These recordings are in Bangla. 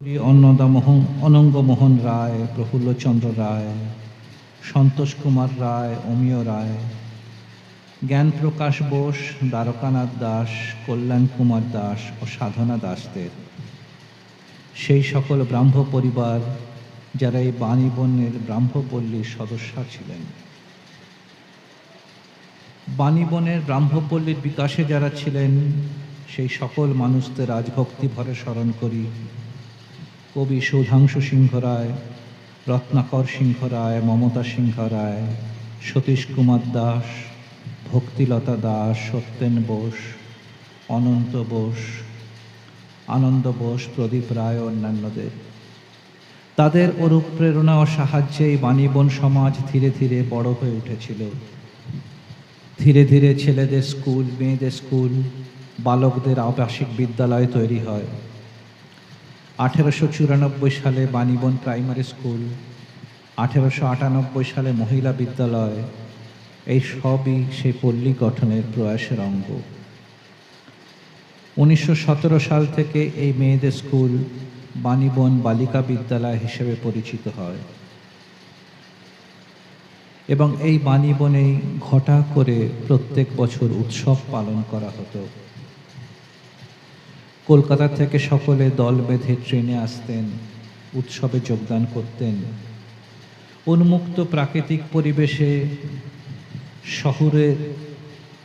অন্নদামোহন, অনঙ্গমোহন রায়, প্রফুল্লচন্দ্র রায়, সন্তোষ কুমার রায়, অমিয় রায়, জ্ঞানপ্রকাশ বোস, দ্বারকানাথ দাস, কল্যাণ কুমার দাস ও সাধনা দাসদের। সেই সকল ব্রাহ্ম পরিবার যারা এই বাণীবনের ব্রাহ্মপল্লীর সদস্য ছিলেন। বাণীবনের ব্রাহ্মপল্লীর বিকাশে যারা ছিলেন, সেই সকল মানুষদের আজ ভক্তি ভরে স্মরণ করি। কবি সুধাংশু সিংহ রায় রত্নাকর সিংহ রায় মমতা সিংহ রায় সতীশ কুমার দাস, ভক্তিলতা দাস, সত্যেন বোস, অনন্ত বোস, আনন্দ বোস, প্রদীপ রায় অন্যান্যদের তাদের অনুপ্রেরণা ও সাহায্যে এই বাণীবন সমাজ ধীরে ধীরে বড় হয়ে উঠেছিল। ধীরে ধীরে ছেলেদের স্কুল, মেয়েদের স্কুল, বালকদের আবাসিক বিদ্যালয় তৈরি হয়। আঠেরোশো চুরানব্বই সালে বাণীবন প্রাইমারি স্কুল, আঠেরোশো আটানব্বই সালে মহিলা বিদ্যালয়, এই সবই সেই পল্লী গঠনের প্রয়াসের অঙ্গ। উনিশশো সতেরো সাল থেকে এই মেয়েদের স্কুল বাণীবন বালিকা বিদ্যালয় হিসেবে পরিচিত হয়। এবং এই বাণীবনেই ঘটা করে প্রত্যেক বছর উৎসব পালন করা হতো। কলকাতা থেকে সকলে দল বেঁধে ট্রেনে আসতেন, উৎসবে যোগদান করতেন। উন্মুক্ত প্রাকৃতিক পরিবেশে শহরের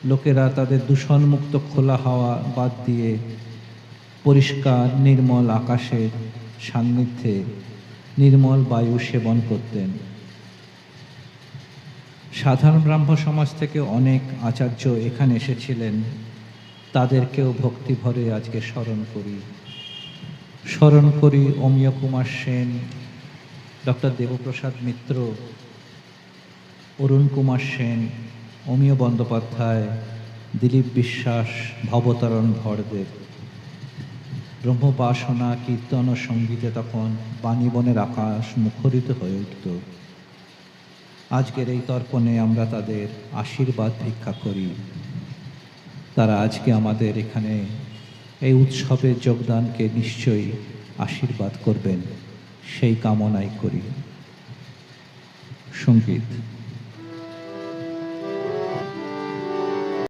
লোকেরা তাদের দূষণমুক্ত খোলা হাওয়া বাদ দিয়ে পরিষ্কার, নির্মল আকাশের সান্নিধ্যে নির্মল বায়ু সেবন করতেন। সাধারণ ব্রাহ্ম সমাজ থেকে অনেক আচার্য এখানে এসেছিলেন। তাদেরকেও ভক্তি ভরে আজকে স্মরণ করি। স্মরণ করি অমিয় কুমার সেন, ডক্টর দেবপ্রসাদ মিত্র, অরুণ কুমার সেন, অমিয় বন্দ্যোপাধ্যায়, দিলীপ বিশ্বাস, ভবতরণ ভরদেব ব্রহ্মবাসনা কীর্তন ও সঙ্গীতে তখন বাণীবনের আকাশ মুখরিত হয়ে উঠত। আজকের এই তর্পণে আমরা তাদের আশীর্বাদ ভিক্ষা করি। তারা আজকে আমাদের এখানে এই উৎসবে যোগদানকে নিশ্চয়ই আশীর্বাদ করবেন। সেই কামনাই করি। সংগীত।